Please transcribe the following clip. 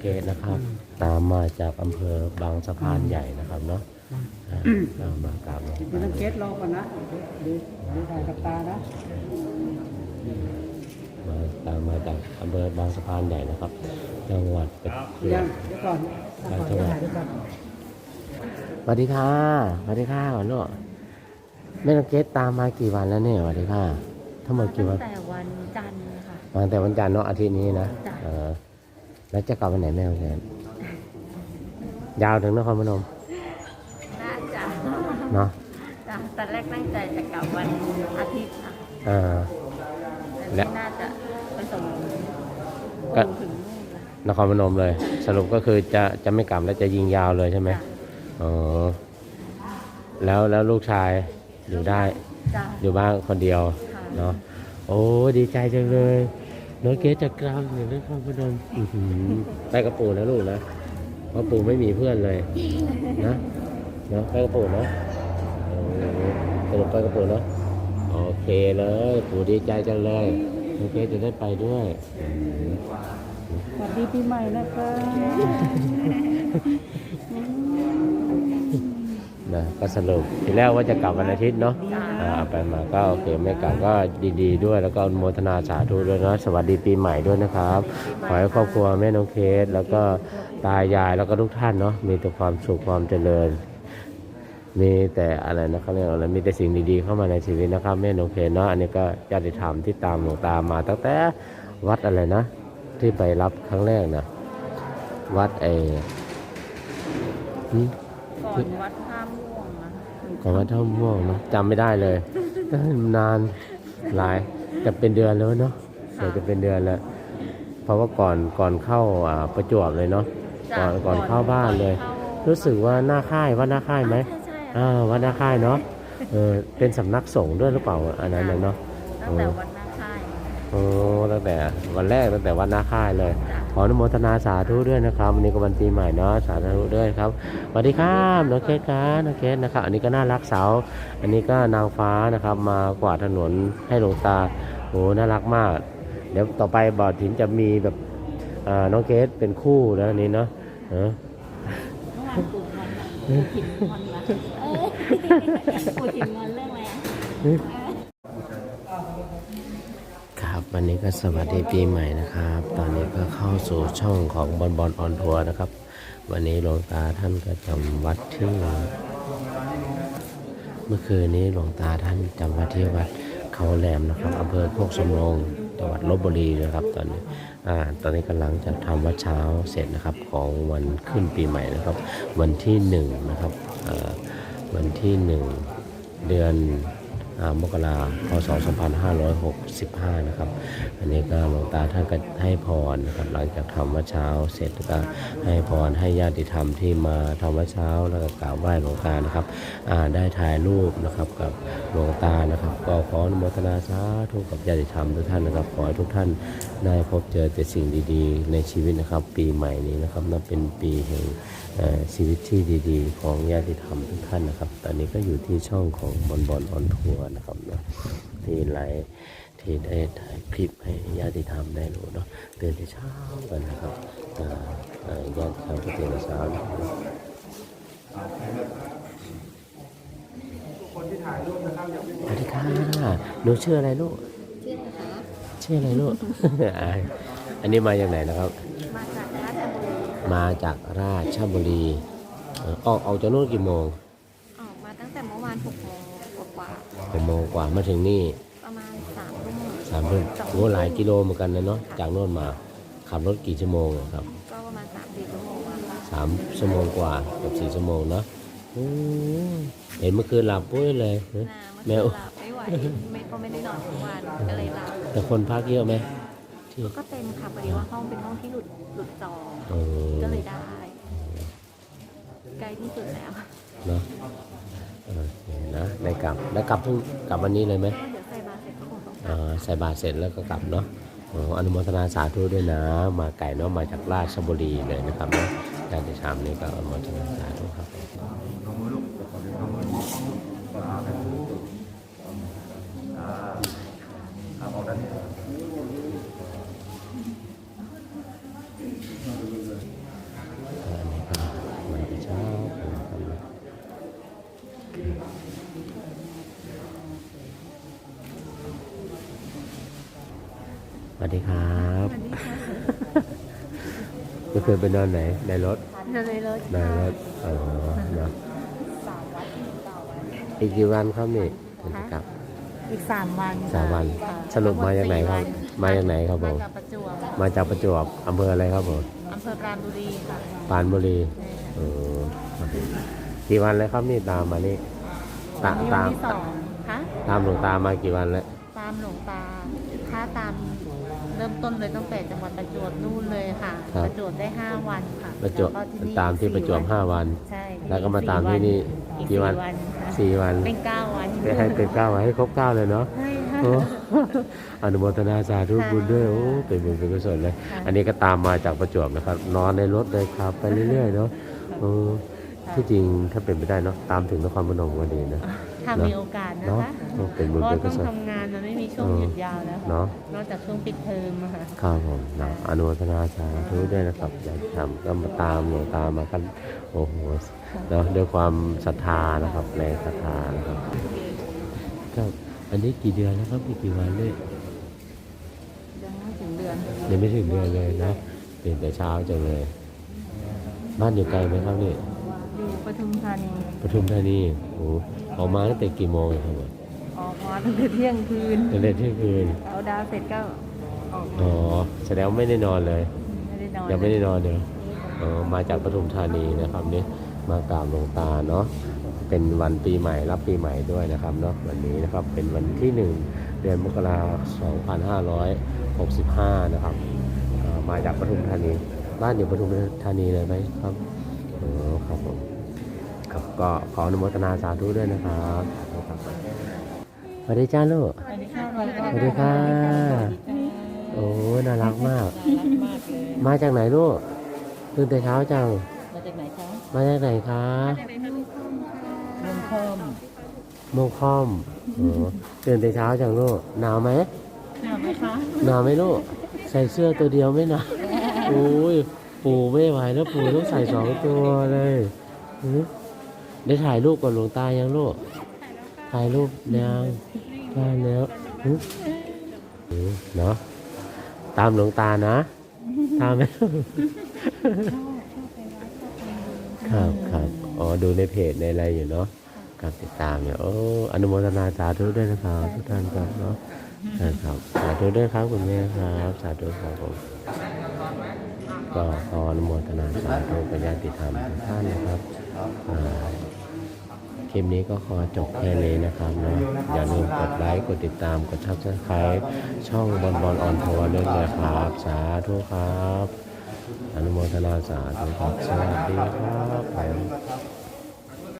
เกตนะครับ ตามมาจากอำเภอบางสะพานใหญ่นะครับเนาะอ่าตามมากราบหลวงเดี๋ยวตาต้องเก็ตรอก่อนนะดูดูถ่ายกับตานะมาตามมาจากอำเภอบางสะพานใหญ่นะครับ จังหวัดเพชรบุรียังเดี๋ยวก่อนถ่ายก่อนถ่ายด้วยกันสวัสดีค่ะสวัสดีค่ะก่อนเนาะแม่น้องเกตตามมากี่วันแล้วเนี่ยสวัสดีค่ะทั้งหมดกี่วันตั้งแต่วันจันทร์ค่ะมาตั้งแต่วันจันทร์เนาะอาทิตย์นี้นะจ้ะเออ แล้วจะกลับวันไหนแม่น้องเกตยาวถึงนครพนมน่าจะเนาะจ้ะตอนแรกตั้งใจจะกลับวันอาทิตย์ค่ะเออแต่และไม่น่าจะไปส่งก็ถึงนู่นละนครพนมเลย สรุปก็คือจะจะไม่กลับแล้วจะยิงยาวเลยใช่ไหมจ้ะอ๋อแล้วแล้วลูกชายอยู่ได้ จ้ะอยู่บ้านคนเดียว ค่ะ เนาะโอ้ดีใจจังเลย น้องเกดจะกลับอยู่นครพนมอื้อหือไปกับปู่นะลูกนะเพราะปู่ไม่มีเพื่อนเลย นะเนาะไปกับปู่เนาะโอ้สรุปไปกับปู่เนาะโอเคเลยปู่ดีใจจังเลยน้องเกดจะได้ไปด้วยอื้อหือ สวัสดีปีใหม่นะคะ นะก็สรุปทีแรกว่าจะกลับวันอาทิตย์เนาะจ้ะอ่าไปมาก็โอเคไม่กลับก็ดีๆ ด้วยแล้วก็อนุโมทนาสาธุด้วยเนาะสวัสดีปีใหม่ด้วยนะครับ ขอให้ครอบครัวแม่น้องเคส แล้วก็ตายายแล้วก็ทุกท่านเนาะมีแต่ความสุขความเจริญ มีแต่อะไรนะเขาเรียกอะไรมีแต่สิ่งดีๆเข้ามาในชีวิตนะครับแม่น้องเคสเนาะอันนี้ก็ญาติธรรมที่ตามหลวงตามาตั้งแต่วัดอะไรนะ ที่ไปรับครั้งแรกนะวัดไอ้หึ ก่อนวัดท่าม่วงนะของวัดท่าม่วงเนอะจำไม่ได้เลยนานหลายจะเป็นเดือนแล้วเนาะเดี๋ยวจะเป็นเดือนแล้วเพราะว่าก่อนก่อนเข้าอ่าประจวบเลยเนาะจ้ะก่อนก่อนเข้าบ้านเลยเข้ารู้สึกว่าหน้าค่ายวัดหน้าค่ายไหมใช่ใช่อ่าวัดหน้าค่ายเนาะเออเป็นสำนักสงฆ์ด้วยหรือเปล่าอันนั้นน่ะเนาะตั้งแต่วันหน้าค่าย โอ้ตั้งแต่วันแรกตั้งแต่วัดหน้าค่ายเลยจ้ะขออนุโมทนาสาธุด้วยนะครับวันนี้ก็วันปีใหม่เนาะสาธุด้วยครับสวัสดีครับน้องเคสครับน้องเคสนะครับ อันนี้ก็น่ารักสาวอันนี้ก็นางฟ้านะครับ มากวาดถนนให้หลวงตาโอ้น่ารักมาก เดี๋ยวต่อไปบ่าวถิ่นจะมีแบบอ่าน้องเคสเป็นคู่นะอันนี้เนาะเออเมื่อวานปู่งอนนะปู่ถิ่นงอนละเอ้ยปู่ถิ่นงอนเรื่องอะไรอะ ครับ วันนี้ก็สวัสดีปีใหม่นะครับ ตอนนี้ก็เข้าสู่ช่องของบอลบอลออนทัวร์นะครับ วันนี้หลวงตาท่านก็จำวัดที่เมื่อคืนนี้หลวงตาท่านจำวัดที่วัดเขาแหลมนะครับอำเภอโคกสำโรงจังหวัดลบบุรีนะครับ ตอนนี้อ่าตอนนี้กำลังจะทำวัดเช้าเสร็จนะครับของวันขึ้นปีใหม่นะครับ วันที่หนึ่งนะครับวันที่หนึ่งเดือน มกราพศ 2565 นะครับ อันนี้ก็หลวงตาท่านก็ให้พรนะครับหลังจากทำวัดเช้าเสร็จก็ให้พรให้ญาติธรรมที่มาทำวัดเช้าแล้วก็กราบไหว้หลวงตานะครับได้ถ่ายรูปนะครับกับหลวงตานะครับ ก็ขออนุโมทนาสาธุกับญาติธรรมทุกท่านนะครับขอให้ทุกท่านได้พบเจอแต่สิ่งดีๆ ในชีวิตนะครับ ปีใหม่นี้นะครับนับเป็นปีแห่ง ชีวิตที่ดีๆ ของญาติธรรมทุกท่านนะครับ ตอนนี้ก็อยู่ที่ช่องของบอลบอลออนทัวร์นะครับเนาะที่ไลฟ์ที่ได้ถ่ายคลิปให้ญาติธรรมได้รู้เนาะตื่นแต่เช้ากันนะครับอ่าอ่าญาติธรรมก็ตื่นแต่เช้านะครับสวัสดีค่ะหนูชื่ออะไรลูกชื่ออะไรคะชื่ออะไรลูกอ่าอันนี้มาจากไหนนะครับ มาจากราชบุรีมาจากราชบุรีเอ่อออกออกจากนู่นกี่โมง ออกมาตั้งแต่เมื่อวานหกโมงกว่าหกโมงกว่ามาถึงนี่ๆประมาณสามทุ่มสามทุ่มโอ้หลายกิโลเหมือนกันนะเนาะจากโน่นมาขับรถกี่ชั่วโมงอะครับก็ประมาณสามสี่ชั่วโมงอะค่ะสามชั่วโมงกว่ากับสี่ชั่วโมงเนาะโอ้เห็นเมื่อคืนหลับปุ้ยเลยเฮ้ยน้ำแมมันวหลับไม่ไหวไม่ก็ไม่ได้นอนทั้งวันก็เลยหลับแต่คนพักเยอะไหมที่ ก็เต็มค่ะพอดีว่าห้องเป็นห้องที่หลุดหลุดจองเออก็เลยได้ ใกล้ที่สุดแล้วเนาะโอเคนะได้กลับได้กลับเพิ่งกลับวันนี้เลยไหมก็เดี๋ยวใส่บาตรเสร็จก็คงต้องกลับอ่าใส่บาตรเสร็จแล้วก็กลับเนาะโอ้อนุโมทนาสาธุด้วยนะ มาไก่เนาะมาจากราชบุรีเลยนะครับเนาะญาติธรรมนี่ก็อนุโมทนาสาธุครับ วัสดีครับเมื่อคืนไปนอนไหน ในรถในรถในรถอ๋อเนาะอีกกี่วันครับนี่ถึงจะกลับ อีกสามวันสามวัน ค่ะสรุปมาจากไหนครับ มาจากไหนครับผม มาจากประจวบมาจากประจวบอำเภออะไรครับผมอำเภอปราณบุรีค่ะปรานบุรีเออครับกี่วันแล้วครับนี่ตามมานี่ ตาวันนี้ตาวันมที่สองคะตามหลวงตามากี่วันแล้ว ตามหลวงตาถ้าตาม เริ่มต้นเลยตั้งแต่จังหวัดประจวบนู่นเลยค่ะประจวบได้ห้าวันค่ะประจวบแล้วก็นี่ตามที่ประจวบสี่ห้าวัน ใช่แล้วก็มาตามที่นี่อีกกี่วันสี่สี่วันเป็นเก้าวันให้เป็นเก้าวันให้ครบเก้าเลยเนาะ ใช่ค่ะ โอ้อนุโมทนาสาธุบุญด้วยโอ้เป็นบุญเป็นกุศลเลย ค่ะ อันนี้ก็ตามมาจากประจวบนะครับ นอนในรถเลยครับไปเรื่อยๆเนาะเออที่จริงถ้าเป็นไปได้เนาะตามถึงนครพนมก็ดีนะ ถ้าเนอะมีโอกาสนะเนาะคะโอ้เป็นเพบุญราะเป็นกุต้องศล ทำงานมันไม่มี ช่วงเออหยุดยาวแล้วเนาะนอกจากช่วงปิดเทอมอะค่ะครับผมนะอนุโมทนาสาธุด้วยนะครับอยากทำก็มาตามหลวงตามมากันโอ้โหเนาะด้วยความศรัทธานะครับแรงศรัทธานะครับครับอันนี้กี่เดือนแล้วครับอีกกี่วันเนี่ยยังไม่ถึงเดือนยังไม่ถึงเดือนเลยนะตื่นแต่เช้าจังเลย บ้านอยู่ไกลไหมครับนี่อยู่ปทุมธานีปทุมธานีโอ้ออกมาตั้งแต่กี่โมงครับผม ออกมาตั้งแต่เที่ยงคืนตั้งแต่เที่ยงคืนเอาดาวเสร็จก็ออกอ๋อแสดงว่าไม่ได้นอนเลย ไม่ได้นอนยังไม่ได้นอนเดี๋ยวอ๋อมาจากปทุมธานีนะครับนี่มากราบหลวงตาเนาะเป็นวันปีใหม่รับปีใหม่ด้วยนะครับเนาะวันนี้นะครับเป็นวันที่หนึ่งเดือนมกราคม2565 นะครับเอ่อมาจากปทุมธานี บ้านอยู่ปทุมธานีเลยไหมครับอ๋อครับผมครับก็ขออนุโมทนาสาธุด้วยนะครับครับส วัสดีจ้าลูก สวัสดีค่ะสวัสดีค่ะ โอ้ น่ารักมากรักมากเลยมาจากไหนลูกตื่นแต่เช้าจัง มาจากไหนคะ มาจากไหนคะเมืองคอมโมงคอมโอ้ตื่นแต่เช้าจังลูก หนาวไหมหนาวไหมคะ หนาวไหมลูก ใส่เสื้อตัวเดียวไม่หนาวโอ้ย ปู่ไม่ไหวแล้วปู่ต้องใส่สองตัวเลยหือได้ถ่ายรูปกับหลวงตายังลูก ถ่ายรูปยังได้แล้วหือหือเนาะตามหลวงตานะ ตามไหมครับครับอ๋อดูในเพจในอะไรอยู่เนาะการติดตามเนี่ยโอ้อนุโมทนาสาธุด้วยนะครับทุกท่านครับเนาะนะครับสาธุด้วยครับคุณแม่ครับสาธุครับผมก็ขออนุโมทนาสาธุกับญาติธรรมทุกท่านนะครับอ่า คลิปนี้ก็ขอจบแค่นี้นะครับนะอย่าลืมกดไลค์ กดติดตาม กดทับสไครต์ช่องบอลบอลออนทัวร์ด้วยนะครับ สาธุครับ อนุโมทนาสาธุครับสวัสดีครับ